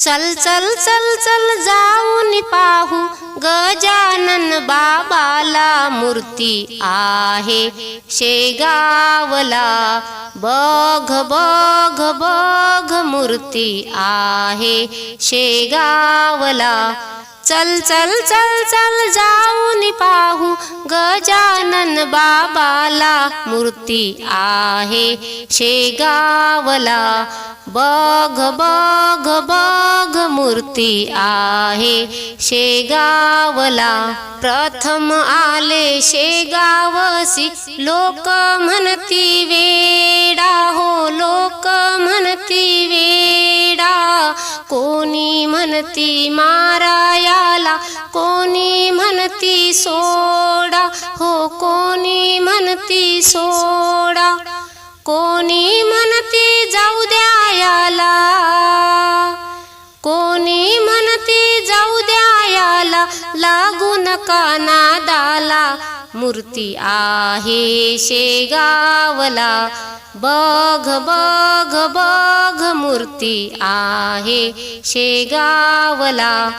चल चल चल चल जाऊन पाहू गजानन बाबाला मूर्ती आहे शेगावला. बघ बघ बघ मूर्ती आहे शेगावला. चल चल चल चल जाऊन बाबाला मूर्ती आहे. शेगावला बघ बघ बघ मूर्ती आहे. शेगावला प्रथम आले शेगावसी. लोक म्हणती वेडा हो लोक म्हणती वेडा. कोणी म्हणती माराया कोणी म्हणती सोडा? हो कोणी म्हणती सोडा? कोणी म्हणती जाऊ द्या याला? कोणी म्हणती जाऊ द्या याला? लागू नका नादाला. मूर्ती आहे शेगावला. बघ बघ बघ मूर्ती आहे शेगावला.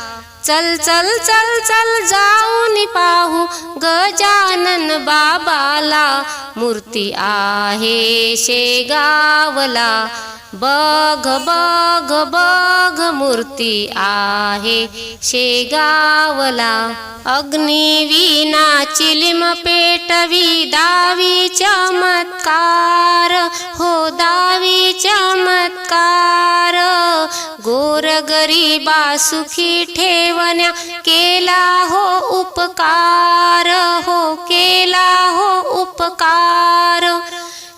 चल चल चल चल जाऊन पाहू गजानन बाबाला. मूर्ती आहे शेगावला. बघ बघ बघ मूर्ती आहे शेगावला. अग्निवीना चिलिम पेटवी दावी चमत्कार हो दावी चमत्कार गरीबा सुखी ठेवण्या केला हो उपकार हो केला हो उपकार.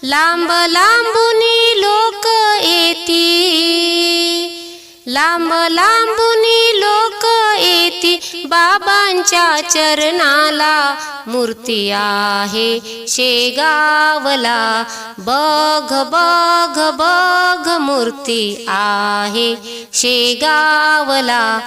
लांब लांबुनी लोक येती लांब लांबुनी बाबांच्या चरणाला मूर्ती आहे. शेगावला बघ बघ बघ मूर्ती आहे. शेगावला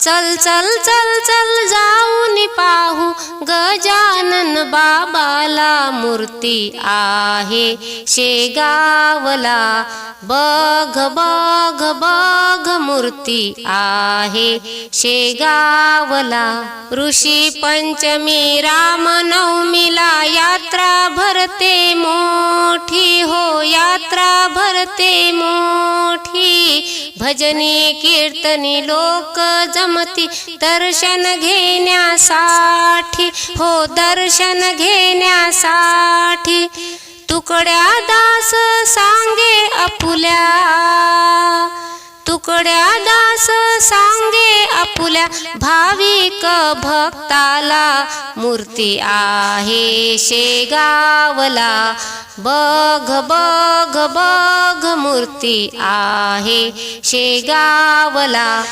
चल चल चल चल जाऊन पाहू गजानन बाबाला मूर्ती आहे शेगावला. बघ बघ बघ मूर्ती आहे शेगावला. ऋषी पंचमी रामनवमीला यात्रा भरते मोठी हो यात्रा भरते मोठी. भजनी कीर्तनी लोक जा जमती दर्शन घेण्यासाठी. हो दर्शन घेण्यासाठी. तुकड्या दास सांगे अपुल्या. तुकड्या दास सांगे अपुल्या. भाविक भक्ताला मूर्ती आहे शेगावला. बघ बघ बघ मूर्ती आहे शेगावला.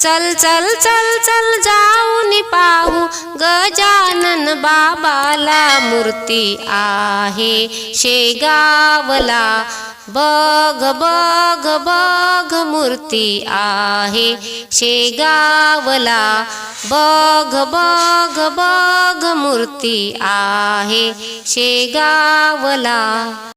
चल चल चल चल जाऊन पाहू गजानन बाबाला मूर्ती आहे शेगावला. बघ बघ बघ मूर्ती आहे शेगावला. बघ बघ बघ मूर्ती आहे शेगावला.